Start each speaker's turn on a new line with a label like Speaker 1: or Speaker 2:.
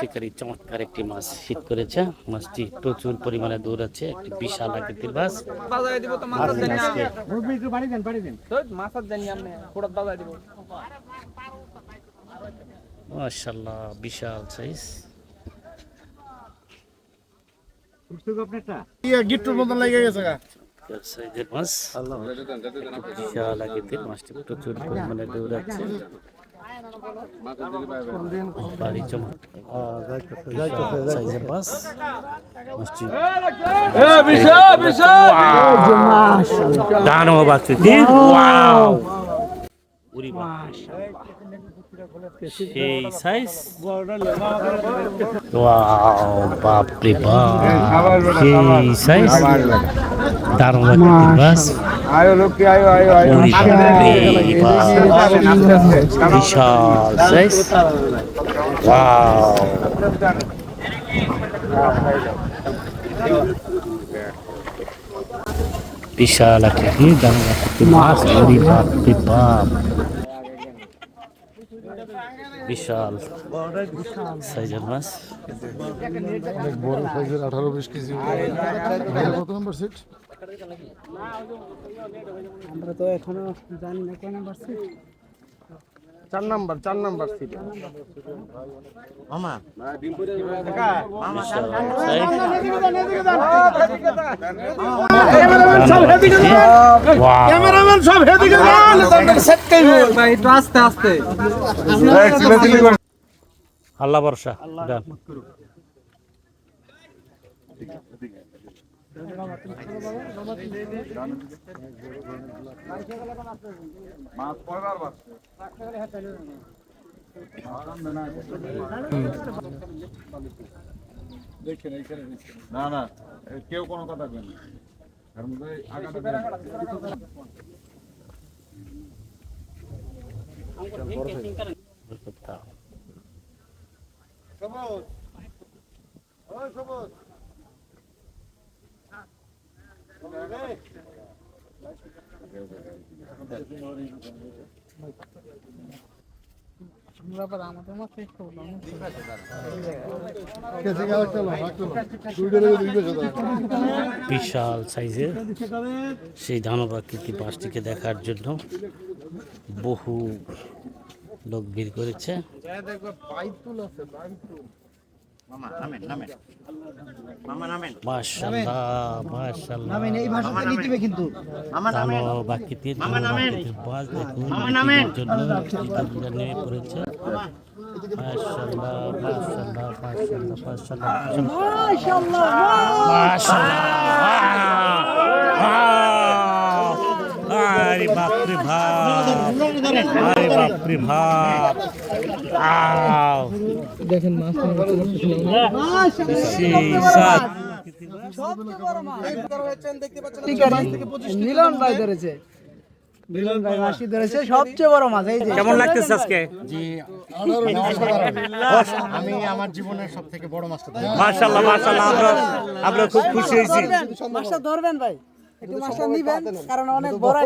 Speaker 1: শিকারি চমৎকার একটি মাছ হিট করেছে মাছটি প্রচুর পরিমাণে দৌড়াচ্ছে একটি বিশাল আকৃতির মাছ
Speaker 2: বাজারে দিব তো মাছ জানি
Speaker 1: আজকে
Speaker 2: তো মাছ জানি আপনি পুরো বাজারে দিব
Speaker 1: মাশাআল্লাহ বিশাল সাইজ
Speaker 3: গিট্টুর মতন লেগে গেছে গা।
Speaker 1: সাইজের মাছ। বিশাল আকৃতির মাছটি প্রচুর পরিমাণে দৌড়াচ্ছে। বাড়ি চমৎকার সাইজের মাছ। মাছটি দানব আকৃতি ওয়াও উরি সেই সাইজ ওয়াও বাপ রে বাপ সেই সাইজ দানব আকৃতির মাছ
Speaker 3: আয়ো
Speaker 1: বাপ বিশাল বিশাল আকৃতি দানব আকৃতির মাছ উরি বাপ বাপ বিশাল সাইজের মাছ।
Speaker 3: অনেক বড় সাইজের আঠারো বিশ কেজি। কত নম্বর সিট
Speaker 2: আমরা তো এখনও জানি না কোন নাম্বার সিট
Speaker 3: চার নাম্বার চার নাম্বার সিট
Speaker 1: ওয়াও
Speaker 3: ক্যামেরাম্যান সব হেদিকে
Speaker 2: ভাই একটু আস্তে আস্তে।
Speaker 1: আল্লাহ ভরসা ডান
Speaker 3: দেখেন এইখানে দেখেন। না না এ, কেউ কোনো কথা কেন এর মধ্যে
Speaker 1: বিশাল সাইজের সেই দানব আকৃতি মাছটিকে দেখার জন্য বহু লোক ভিড় করেছে। আরে বাপ রে বাপ আরে বাপ রে বাপ। আও
Speaker 2: দেখেন মাছ
Speaker 1: সাত
Speaker 4: মিলন ভাই ধরেছে। মিলন ভাই মাসি ধরেছে সবচেয়ে বড় মাছ এই যে।
Speaker 1: কেমন লাগতেছে আজকে?
Speaker 3: আমি আমার জীবনের সব বড় মাছটা
Speaker 1: মাশাআল্লাহ মাশাআল্লাহ আমরা আমরা খুব খুশি হয়েছি।
Speaker 4: মাছটা ধরবেন ভাই। একটু মাছটা নিবেন কারণ অনেক বড়